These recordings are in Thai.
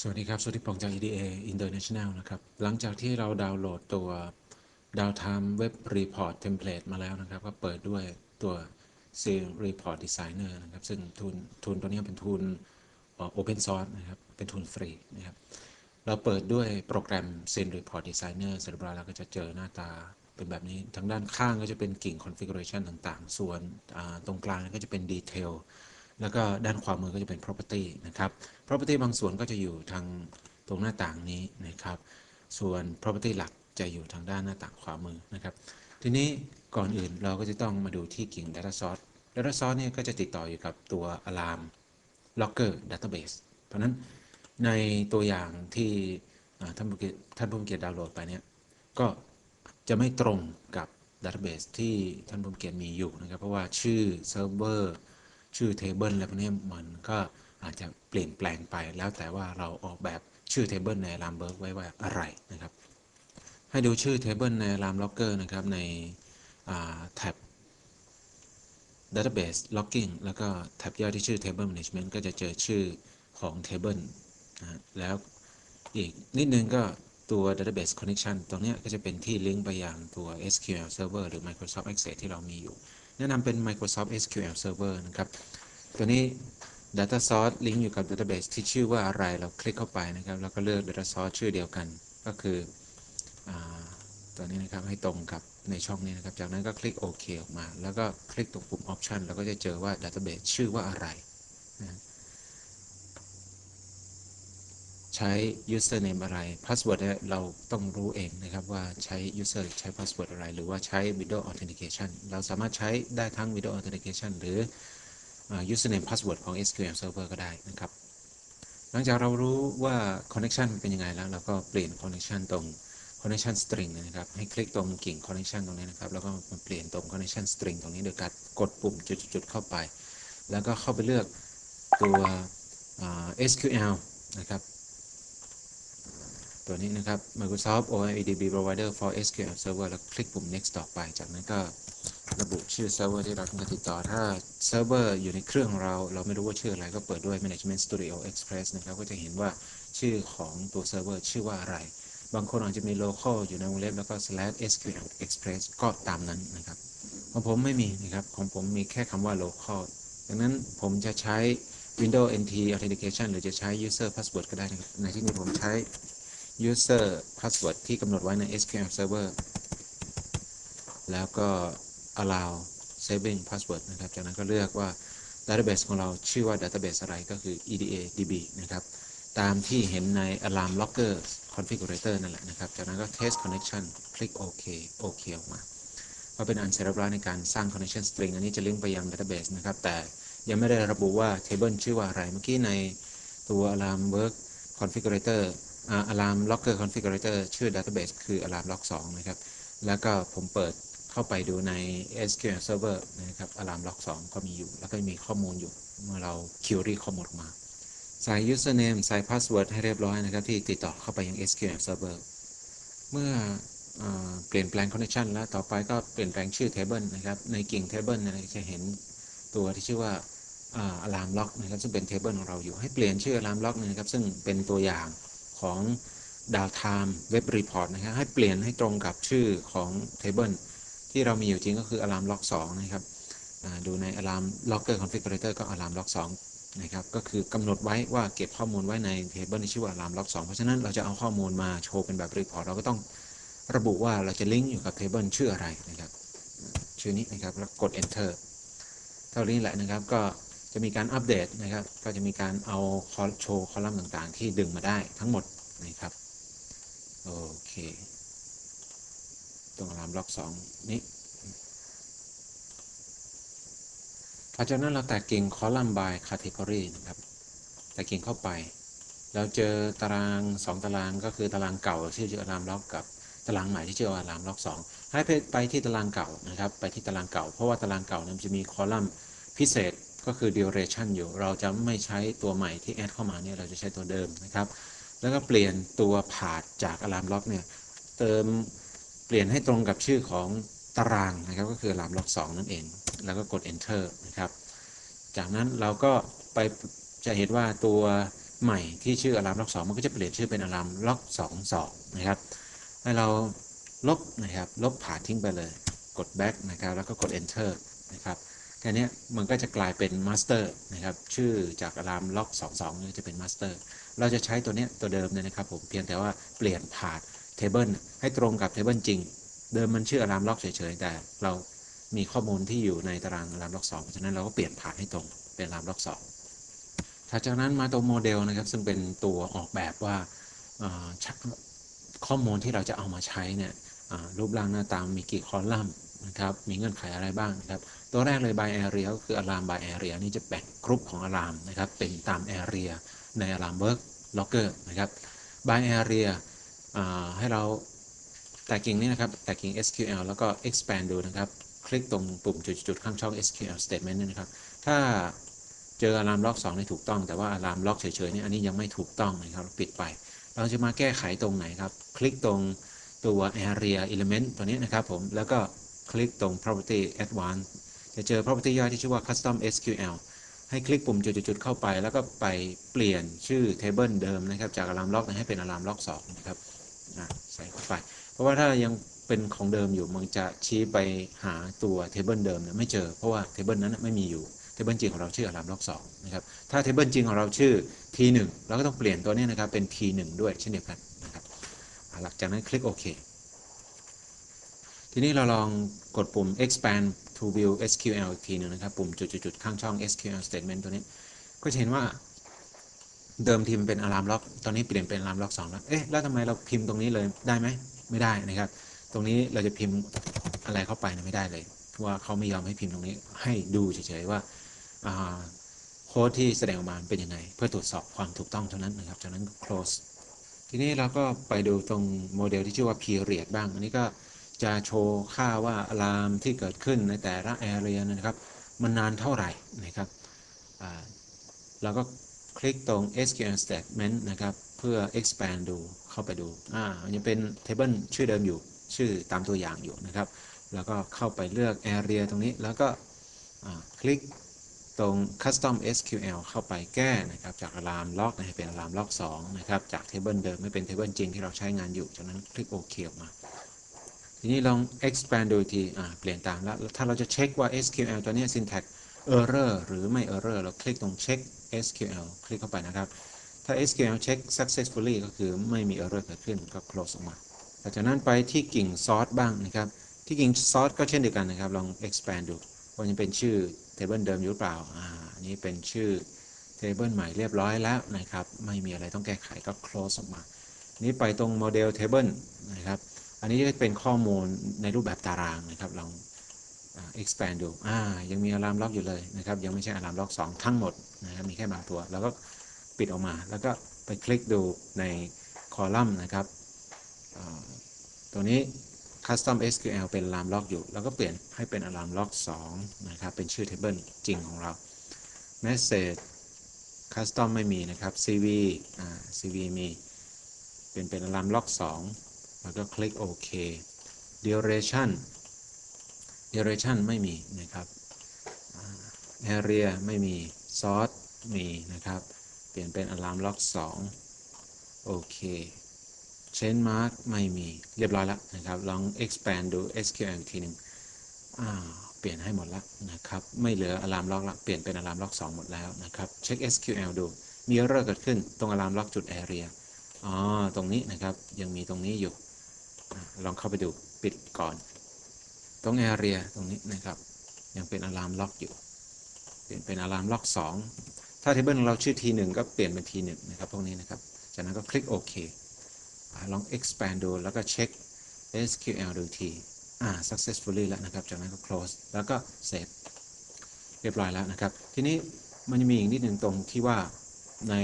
สวัสดีครับสวัสดีปองจาก EDA International นะครับ หลังจากที่เราดาวน์โหลดตัว Downtime Web Report Template มาแล้วนะครับ ก็เปิดด้วยตัว s e Report Designer นะครับ ซึ่งทุนทุนตัวนี้เป็นทุนเอ่อ Open Source นะครับ เป็นทุนฟรีนะครับ เราเปิดด้วยโปรแกรม s e Report Designer เสร็จเรียบร้อยแล้วก็จะเจอหน้าตาเป็นแบบนี้ ทางด้านข้างก็จะเป็นกิ่ง configuration ต่างๆ ส่วนตรงกลางก็จะเป็น detail แล้วก็ด้านขวามือก็จะเป็น property นะครับ property บางส่วนก็จะอยู่ทางตรงหน้าต่างนี้นะครับ ส่วน property หลักจะอยู่ทางด้านหน้าต่างขวามือนะครับ ทีนี้ก่อนอื่นเราก็จะต้องมาดูที่กิ่ง data source data source เนี่ยก็จะติดต่ออยู่กับตัว alarm logger database เพราะนั้นในตัวอย่างที่ท่านผู้เกียรติท่านผู้มีเกียรติดาวน์โหลดไปเนี่ยก็จะไม่ตรงกับ database ที่ท่านผู้มีเกียรติมีอยู่นะครับ เพราะว่าชื่อเซิร์ฟเวอร์ ชื่อเทเบิลอะไรพวกนี้มันก็อาจจะเปลี่ยนแปลงไปแล้วแต่ว่าเราออกแบบชื่อเทเบิลใน Alarm Work ไว้ว่าอะไรนะครับ ให้ดูชื่อเทเบิลใน Alarm Logger นะครับ ในแท็บ Database Logging แล้วก็แท็บย่อยที่ชื่อ Table Management ก็จะเจอชื่อของ Table นะแล้วอีกนิดนึงก็ตัว Database Connection ตรงนี้ก็จะเป็นที่ลิงก์ไปยังตัว SQL Server หรือ Microsoft Access ที่เรามีอยู่ แนะนำเป็น Microsoft SQL Server นะครับ ตัวนี้ Data Source ลิงก์อยู่กับ Database ที่ชื่อว่าอะไรเราคลิกเข้าไปนะครับ แล้วก็เลือก Data Source ชื่อเดียวกัน ก็คืออตัวนี้นะครับให้ตรงกับในช่องนี้นะครับ จากนั้นก็คลิกโอเคออกมา แล้วก็คลิกตรงปุ่ม Option แล้วก็จะเจอว่า Database ชื่อว่าอะไรนะ ใช้ username อะไร password เนี่ยเราต้องรู้เองนะครับว่าใช้ user ใช้ password อะไร หรือว่าใช้ video authentication เราสามารถใช้ได้ทั้ง video authentication หรือ username password ของ SQL Server ก็ได้นะครับ หลังจากเรารู้ว่า connection เป็นยังไงแล้ว เราก็เปลี่ยน connection ตรง connection string นะครับ ให้คลิกตรงกิ่ง connection ตรงนี้นะครับ แล้วก็มาเปลี่ยนตรง connection string ตรงนี้โดยการกดปุ่มจุดๆเข้าไป แล้วก็เข้าไปเลือกตัว SQL นะครับ ตัวนี้นะครับ Microsoft OIDB Provider for SQL Server แล้วคลิกปุ่ม next ต่อไป จากนั้นก็ระบุชื่อเซิร์ฟเวอร์ที่เราต้องการติดต่อ ถ้าเซิร์ฟเวอร์อยู่ในเครื่องของเรา เราไม่รู้ว่าชื่ออะไรก็เปิดด้วย Management Studio Express นะครับ ก็จะเห็นว่าชื่อของตัวเซิร์ฟเวอร์ชื่อว่าอะไร บางคนอาจจะมี local อยู่ในวงเล็บแล้วก็ slash SQL Express ก็ตามนั้นนะครับ ของผมไม่มีนะครับ ของผมมีแค่คำว่า local ดังนั้นผมจะใช้ Windows NT Authentication หรือจะใช้ user password ก็ได้นะครับ ในที่นี้ผมใช้ user password ที่กำหนดไว้ใน SQL Server แล้วก็ allow saving password นะครับ จากนั้นก็เลือกว่า database ของเราชื่อว่า database อะไรก็คือ EDA-DB นะครับ ตามที่เห็นใน alarm logger configurator นั่นแหละนะครับ จากนั้นก็ test connection คลิก OK OK ออกมา ก็เป็นอันเสร็จเรียบร้อยในการสร้าง connection string อันนี้จะลิงก์ไปยัง database นะครับ แต่ยังไม่ได้ระบุว่า table ชื่อว่าอะไร เมื่อกี้ในตัว alarm work configurator alarm logger configurator ชื่อ database คือ alarm log 2 นะครับ แล้วก็ผมเปิดเข้าไปดูใน SQL Server นะครับ alarm log 2 ก็มีอยู่ แล้วก็มีข้อมูลอยู่ เมื่อเรา query ข้อมูลมา ใส่ username ใส่ password ให้เรียบร้อยนะครับ ที่ติดต่อเข้าไปยัง SQL Server เมื่อเอ่อเปลี่ยนแปลง connection แล้วต่อไปก็เปลี่ยนแปลงชื่อ table นะครับ ในกิ่ง table นยจะเห็นตัวที่ชื่อว่าอ่า alarm log นะครับซึ่งเป็น table ของเราอยู่ให้เปลี่ยนชื่อ alarm log นะครับซึ่งเป็นตัวอย่าง ของ downtime web report นะครับ ให้เปลี่ยนให้ตรงกับชื่อของ table ที่เรามีอยู่จริงก็คือ alarm log 2 นะครับอ่าดูใน alarm logger configurator ก็ alarm log 2 นะครับ ก็คือกำหนดไว้ว่าเก็บข้อมูลไว้ใน table ที่ชื่อว่า alarm log 2 เพราะฉะนั้นเราจะเอาข้อมูลมาโชว์เป็นแบบ report เราก็ต้องระบุว่าเราจะลิงก์อยู่กับ table ชื่ออะไรนะครับ ชื่อนี้นะครับ แล้วกด enter เท่านี้แหละนะครับก็ จะมีการอัปเดตนะครับ ก็จะมีการเอาโชว์คอลัมน์ต่างๆ ที่ดึงมาได้ทั้งหมดนะครับ โอเค ตรงอารามล็อกสองนี้หลังจากนั้นเราแตกกิ่งคอลัมน์ by category นะครับ แตกกิ่งเข้าไป เราเจอตาราง 2 ตารางก็คือตารางเก่าที่ชื่ออารามล็อกกับตารางใหม่ที่ชื่ออารามล็อก 2 ให้ไปที่ตารางเก่านะครับ ไปที่ตารางเก่า เพราะว่าตารางเก่านั้นจะมีคอลัมน์พิเศษ ก็คือ duration อยู่ เราจะไม่ใช้ตัวใหม่ที่แอดเข้ามาเนี่ยเราจะใช้ตัวเดิมนะครับ แล้วก็เปลี่ยนตัวผาดจากอารามล็อกเนี่ยเติมเปลี่ยนให้ตรงกับชื่อของตารางนะครับก็คืออารามล็อก2นั่นเอง แล้วก็กด enter นะครับ จากนั้นเราก็ไปจะเห็นว่าตัวใหม่ที่ชื่อ alarm lock 2มันก็จะเปลี่ยนชื่อเป็น alarm lock 2 2 นะครับให้เราลบนะครับลบผ่าทิ้งไปเลย กด back นะครับ แล้วก็กด enter นะครับ แค่เนี้มันก็จะกลายเป็น master นะครับชื่อจาก alarm lock 22นี่จะเป็น master เราจะใช้ตัวนี้ตัวเดิมเนี่ยนะครับผมเพียงแต่ว่าเปลี่ยนผ่าน table ให้ตรงกับ table จริง เดิมมันชื่อ alarm lock เฉยๆ แต่เรามีข้อมูลที่อยู่ในตาราง alarm lock 2เพราะฉะนั้นเราก็เปลี่ยนผ่านให้ตรงเป็น alarm lock 2ถัดจากนั้นมาตัวโมเดลนะครับซึ่งเป็นตัวออกแบบว่าข้อมูลที่เราจะเอามาใช้เนี่ยรูปร่างหน้าตามีกี่คอลัมน์นะครับมีเงื่อนไขอะไรบ้างนะครับ ตัวแรกเลย by area ก็คือ alarm by area นี่จะแบ่งกรุ๊ปของ alarm นะครับ เป็นตาม area ใน alarm work logger นะครับ by area อ่าให้เราแต่กิ่งนี้นะครับ แต่กิ่ง SQL แล้วก็ expand ดูนะครับ คลิกตรงปุ่มจุดๆข้างช่อง SQL statement นี่นะครับ ถ้าเจอ alarm log 2นี่ถูกต้อง แต่ว่า alarm log เฉยๆนี่อันนี้ยังไม่ถูกต้องนะครับ ปิดไป เราจะมาแก้ไขตรงไหนครับ คลิกตรงตัว area element ตัวนี้นะครับผม แล้วก็คลิกตรง property advanced จะเจอ property ย่อยที่ชื่อว่า custom SQL ให้คลิกปุ่มจุดๆเข้าไป แล้วก็ไปเปลี่ยนชื่อ table เดิมนะครับ จาก alarm log ให้เป็น alarm log 2นะครับใส่เข้าไป เพราะว่าถ้ายังเป็นของเดิมอยู่มันจะชี้ไปหาตัว table เดิมนี่ยไม่เจอเพราะว่า table นั้นไม่มีอยู่ table จริงของเราชื่อ alarm log 2นะครับถ้า table จริงของเราชื่อ t1 เราก็ต้องเปลี่ยนตัวนี้นะครับเป็น t1 ด้วยเช่นเดียวกันนะครับหลังจากนั้นคลิกโอเคทีนี้เราลองกดปุ่ม expand to view SQL อีกทีหนึงนะครับ ปุ่มจุดๆข้างช่อง SQL statement ตัวนี้ ก็จะเห็นว่าเดิมทีมนเป็น alarm lock ตอนนี้เปลี่ยนเป็น alarm lock 2แล้ว เอ๊ะ แล้วทำไมเราพิมพ์ตรงนี้เลยได้ไหม ไม่ได้นะครับ ตรงนี้เราจะพิมพ์อะไรเข้าไปนยไม่ได้เลยเพราะว่าเขาไม่ยอมให้พิมพ์ตรงนี้ ให้ดูเฉยๆว่าโค้ดที่แสดงออกมาเป็นยังไง เพื่อตรวจสอบความถูกต้องเท่านั้นนะครับ จากนั้นก็ close ทีนี้เราก็ไปดูตรงโมเดลที่ชื่อว่า period บ้าง อันนี้ก็ จะโชว์ค่าว่าอะลามที่เกิดขึ้นในแต่ละ area นะครับ มันนานเท่าไหร่นะครับเราก็คลิกตรง SQL statement นะครับ เพื่อ expand ดูเข้าไปดูอ่ามันยังเป็น table ชื่อเดิมอยู่ชื่อตามตัวอย่างอยู่นะครับ แล้วก็เข้าไปเลือก area ตรงนี้แล้วก็คลิกตรง custom SQL เข้าไปแก้นะครับ จาก alarm log ให้เป็น alarm log 2นะครับ จาก table เดิมไม่เป็น table จริงที่เราใช้งานอยู่จากนั้นคลิก OK ออกมา ทีนี้ลอง expand ดูทีอ่าเปลี่ยนตามแล้ว ถ้าเราจะเช็คว่า SQL ตัวนี้ syntax error หรือไม่ error เราคลิกตรง check SQL คลิกเข้าไปนะครับ ถ้า SQL check successfully ก็คือไม่มี error เกิดขึ้นก็ close ออกมาหลังจากนั้นไปที่กิ่ง source บ้างนะครับ ที่กิ่ง source ก็เช่นเดียวกันนะครับ ลอง expand ดูว่ายังเป็นชื่อ table เดิมอยู่หรือเปล่าอ่าอันนี้เป็นชื่อ table ใหม่เรียบร้อยแล้วนะครับ ไม่มีอะไรต้องแก้ไขก็ close ออกมา นี้ไปตรง model table นะครับ อันนี้จะเป็นข้อมูลในรูปแบบตารางนะครับ ลอง expand ดูอ่ายังมี alarm lock อยู่เลยนะครับ ยังไม่ใช่ alarm lock 2ทั้งหมดนะครับ มีแค่บางตัว แล้วก็ปิดออกมา แล้วก็ไปคลิกดูในคอลัมน์นะครับตัวนี้ custom SQL เป็น alarm lock อยู่ แล้วก็เปลี่ยนให้เป็น alarm lock 2นะครับ เป็นชื่อ table จริงของเรา message custom ไม่มีนะครับ CV อ่า CV มี เป็นเป็น alarm lock 2 แล้วก็คลิกโอเค duration duration ไม่มีนะครับอ่า area ไม่มี source มีนะครับ เปลี่ยนเป็น alarm lock 2โอเค chain mark ไม่มีเรียบร้อยแล้วนะครับ ลอง expand ดู SQL ทีหนึ่งอ่าเปลี่ยนให้หมดแล้วนะครับ ไม่เหลือ alarm lock ละเปลี่ยนเป็น alarm lock 2หมดแล้วนะครับเช็ค SQL ดูมี error เกิดขึ้นตรง alarm lock จุด area อ๋อ ตรงนี้นะครับ ยังมีตรงนี้อยู่ ลองเข้าไปดูปิดก่อน ตรง area ตรงนี้นะครับ ยังเป็น alarm lock อยู่ เปลี่ยนเป็น alarm lock 2ถ้า table ของเราชื่อ t1 ก็เปลี่ยนเป็น t1 นะครับพวกนี้นะครับ จากนั้นก็คลิกโอเคอะลอง expand ดูแล้วก็เช็ค SQL ดูทีอ่า successfully แล้วนะครับ จากนั้นก็ close แล้วก็ save เรียบร้อยแล้วนะครับ ทีนี้มันจะมีอีกนิดหนึ่งตรงที่ว่าใน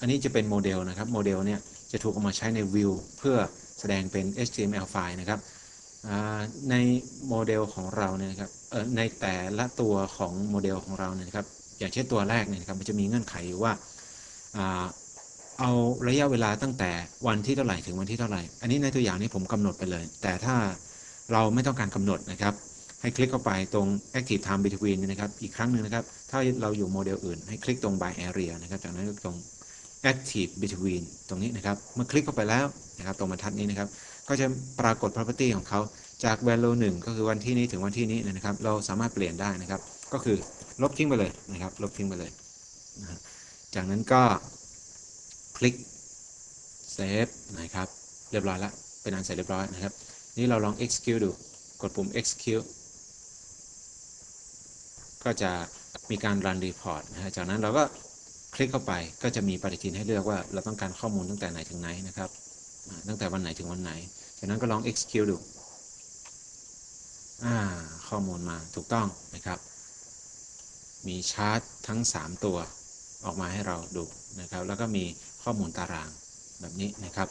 อันนี้จะเป็นโมเดลนะครับ โมเดลเนี่ยจะถูกเอามาใช้ใน View เพื่อ แสดงเป็น HTML ไฟล์นะครับในโมเดลของเราเนี่ยครับเออในแต่ละตัวของโมเดลของเราเนี่ยครับอย่างเช่นตัวแรกเนี่ยครับมันจะมีเงื่อนไขอยู่ว่าเอาระยะเวลาตั้งแต่วันที่เท่าไหร่ถึงวันที่เท่าไหร่ อันนี้ในตัวอย่างนี้ผมกำหนดไปเลย แต่ถ้าเราไม่ต้องการกำหนดนะครับ ให้คลิกเข้าไปตรง active time between นะครับอีกครั้งหนึ่งนะครับ ถ้าเราอยู่โมเดลอื่นให้คลิกตรง by area นะครับจากนั้นก็ตรง active between ตรงนี้นะครับ เมื่อคลิกเข้าไปแล้วนะครับ ตรงบรรทัดนี้นะครับ ก็จะปรากฏ property ของเขาจาก value 1 ก็คือวันที่นี้ถึงวันที่นี้นะครับ เราสามารถเปลี่ยนได้นะครับ ก็คือลบทิ้งไปเลยนะครับ ลบทิ้งไปเลยนะจากนั้นก็คลิก save นะครับ เรียบร้อยแล้วเป็นอันเสร็จเรียบร้อยนะครับ นี่เราลอง execute ดู กดปุ่ม execute ก็จะมีการ run report นะฮะจากนั้นเราก็ คลิกเข้าไปก็จะมีปฏิทินให้เลือกว่าเราต้องการข้อมูลตั้งแต่ไหนถึงไหนนะครับ ตั้งแต่วันไหนถึงวันไหน จากนั้นก็ลอง execute ดูข้อมูลมาถูกต้องนะครับ มีชาร์ตทั้ง 3 ตัวออกมาให้เราดูนะครับ แล้วก็มีข้อมูลตารางแบบนี้นะครับ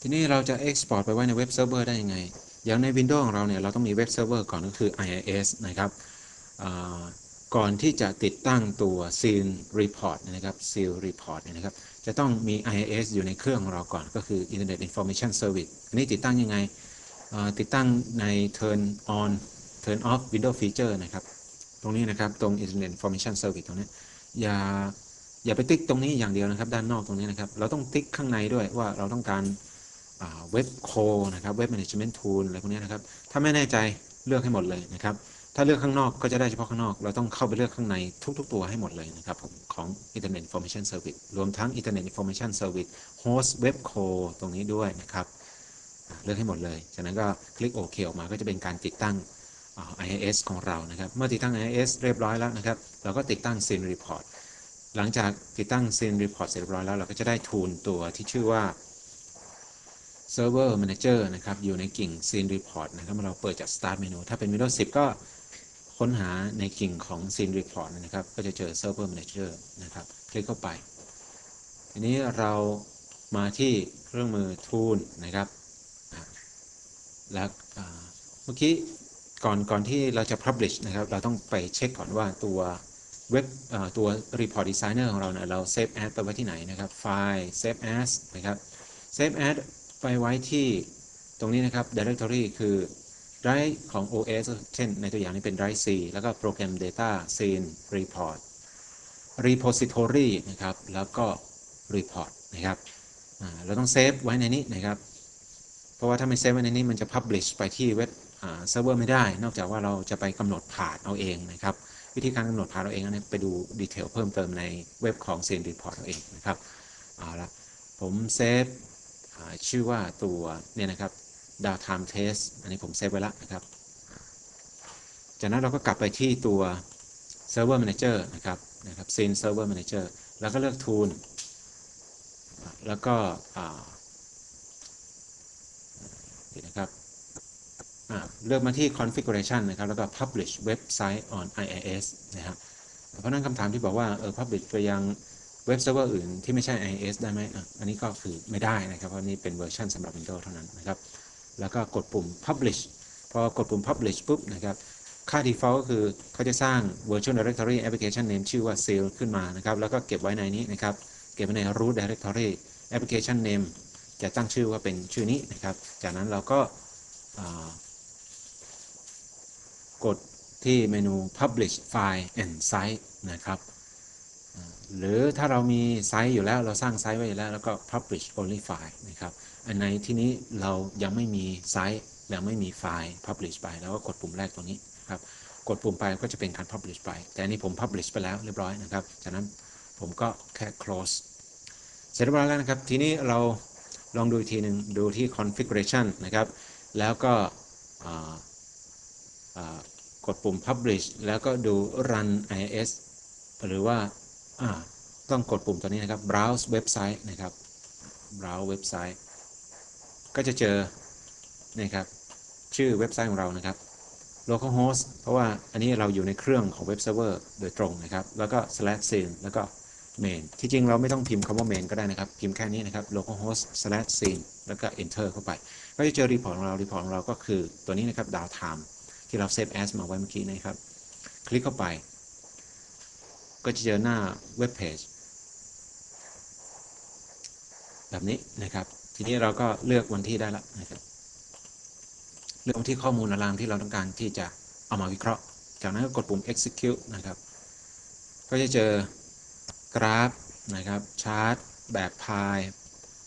ทีนี้เราจะ Export ไปไว้ในเว็บเซิร์ฟเวอร์ได้ยังไง อย่างใน Windows ของเราเนี่ยเราต้องมีเว็บเซิร์ฟเวอร์ก่อนก็คือ IIS นะครับ ก่อนที่จะติดตั้งตัว Seal Report นะครับ Seal Report นะครับ จะต้องมี IIS อยู่ในเครื่องของเราก่อนก็คือ Internet Information Service อันนี้ติดตั้งยังไง ติดตั้งใน Turn on Turn off Window Feature นะครับ ตรงนี้นะครับตรง Internet Information Service ตรงนี้ อย่าอย่าไปติ๊กตรงนี้อย่างเดียวนะครับ ด้านนอกตรงนี้นะครับ เราต้องติ๊กข้างในด้วยว่าเราต้องการเว็บโคนะครับเว็บ management tool อะไรพวกนี้นะครับ ถ้าไม่แน่ใจเลือกให้หมดเลยนะครับ ถ้าเลือกข้างนอกก็จะได้เฉพาะข้างนอก เราต้องเข้าไปเลือกข้างในทุก ๆ ตัวให้หมดเลยนะครับผมของ Internet Information Service รวมทั้ง Internet Information Service Host Web Core ตรงนี้ด้วยนะครับ เลือกให้หมดเลย จากนั้นก็คลิกโอเคออกมาก็จะเป็นการติดตั้งอ่า IIS ของเรานะครับ เมื่อติดตั้ง IIS เรียบร้อยแล้วนะครับ เราก็ติดตั้ง Scene Report หลังจากติดตั้ง Scene Report เสร็จเรียบร้อยแล้ว เราก็จะได้ทูลตัวที่ชื่อว่า Server Manager นะครับ อยู่ในกิ่ง Scene Report นะครับเราเปิดจาก Start Menu ถ้าเป็น Windows 10 ก็ ค้นหาในกิ่งของ Scene Report นะครับ ก็จะเจอ Server Manager นะครับ คลิกเข้าไป ทีนี้เรามาที่เครื่องมือ Tool นะครับ แล้วเมื่อกี้ก่อนก่อนที่เราจะ publish นะครับ เราต้องไปเช็คก่อนว่าตัวเว็บตัว report designer ของเราเนี่ยเรา save as ไปไว้ที่ไหนนะครับไฟล์ save as นะครับ save as ไปไว้ที่ตรงนี้นะครับ directory คือ drive ของ OS เช่นในตัวอย่างนี้เป็น drive C แล้วก็โปรแกรม data scene report repository นะครับ แล้วก็ report นะครับเราต้องเซฟไว้ในนี้นะครับ เพราะว่าถ้าไม่เซฟไว้ในนี้มันจะ publish ไปที่เว็บเซิร์ฟเวอร์ไม่ได้ นอกจากว่าเราจะไปกำหนดผ่านเอาเองนะครับ วิธีการกำหนดผ่านเราเองอันนี้ไปดูดีเทลเพิ่มเติมในเว็บของ s e n Report เราเองนะครับเอาละผมเซฟชื่อว่าตัวเนี่ยนะครับ downtime test อันนี้ผมเซฟไว้แล้วนะครับ จากนั้นเราก็กลับไปที่ตัว server manager นะครับนะครับ scene server manager แล้วก็เลือก tool แล้วก็นะครับเลือกมาที่ configuration นะครับ แล้วก็ publish website on IIS นะครับเพราะนั้นคำถามที่บอกว่า เออ publish ไปยังเว็บเซิร์ฟเวอร์อื่นที่ไม่ใช่ IIS ได้ไหมอ,อันนี้ก็คือไม่ได้นะครับ เพราะนี่เป็นเวอร์ชันสำหรับ Windows เท่านั้นนะครับ แล้วก็กดปุ่ม publish พอกดปุ่ม publish ปุ๊บนะครับ ค่า default ก็คือเขาจะสร้าง virtual directory application name ชื่อว่า seal ขึ้นมานะครับ แล้วก็เก็บไว้ในนี้นะครับ เก็บไว้ใน root directory application name จะตั้งชื่อว่าเป็นชื่อนี้นะครับ จากนั้นเราก็ากดที่เมนู publish file and site นะครับหรือถ้าเรามีไซต์อยู่แล้วเราสร้างไซต์ไว้อยู่แล้ว แล้วก็ publish only file นะครับ ในที่นี้เรายังไม่มีไซต์ยังไม่มีไฟล์ publish ไป แล้วก็กดปุ่มแรกตรงนี้ครับกดปุ่มไปก็จะเป็นการ publish ไป แต่นี้ผม publish ไปแล้วเรียบร้อยนะครับ จากนั้นผมก็แค่ close เสร็จเรียบร้อยแล้วนะครับ ทีนี้เราลองดูอีกทีหนึ่งดูที่ configuration นะครับ แล้วก็กดปุ่ม publish แล้วก็ดู run is หรือว่าอ่าต้องกดปุ่มตัวนี้นะครับ browse website นะครับ browse website ก็จะเจอนะครับชื่อเว็บไซต์ของเรานะครับ localhost เพราะว่าอันนี้เราอยู่ในเครื่องของเว็บเซิร์ฟเวอร์โดยตรงนะครับ แล้วก็ slash scene แล้วก็ main ที่จริงเราไม่ต้องพิมพ์คำว่า main ก็ได้นะครับ พิมพ์แค่นี้นะครับ localhost slash scene แล้วก็ enter เข้าไป ก็จะเจอรีพอร์ตของเรารีพอร์ตของเราก็คือตัวนี้นะครับ downtime ที่เราเซฟ as มาไว้เมื่อกี้นะครับ คลิกเข้าไป ก็จะเจอหน้าเว็บเพจแบบนี้นะครับ ทีนี้เราก็เลือกวันที่ได้แล้วนะครับเลือกวันที่ข้อมูลอารามที่เราต้องการที่จะเอามาวิเคราะห์ จากนั้นก็กดปุ่ม execute นะครับ ก็จะเจอกราฟนะครับชาร์ตแบบพาย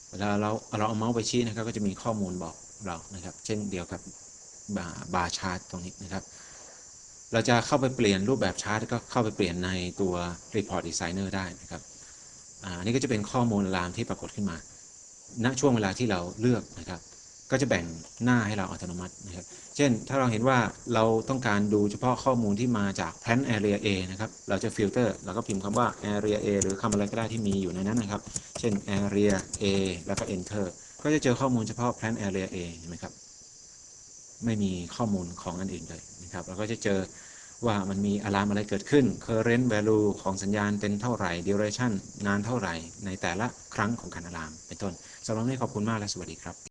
เวลาเราเราเอาเมาส์ไปชี้นะครับ ก็จะมีข้อมูลบอกเรานะครับ เช่นเดียวกับบาบาร์ชาร์ตตรงนี้นะครับ เราจะเข้าไปเปลี่ยนรูปแบบชาร์ตก็เข้าไปเปลี่ยนในตัว Report Designer ได้นะครับอันนี้ก็จะเป็นข้อมูลลามที่ปรากฏขึ้นมา ณช่วงเวลาที่เราเลือกนะครับ ก็จะแบ่งหน้าให้เราอัตโนมัตินะครับ เช่นถ้าเราเห็นว่าเราต้องการดูเฉพาะข้อมูลที่มาจาก Plan Area A นะครับ เราจะฟิลเตอร์เราก็พิมพ์คำว่า Area A หรือคำอะไรก็ได้ที่มีอยู่ในนั้นนะครับ เช่น Area A แล้วก็ Enter ก็จะเจอข้อมูลเฉพาะ Plan Area A เห็นไหมครับไม่มีข้อมูลของอันอื่นเลยนะครับเราก็จะเจอว่ามันมีอะลามอะไรเกิดขึ้น current value ของสัญญาณเป็นเท่าไหร่ duration นานเท่าไหร่ ในแต่ละครั้งของการอะลามเป็นต้น สำหรับวันนี้ขอบคุณมากและสวัสดีครับ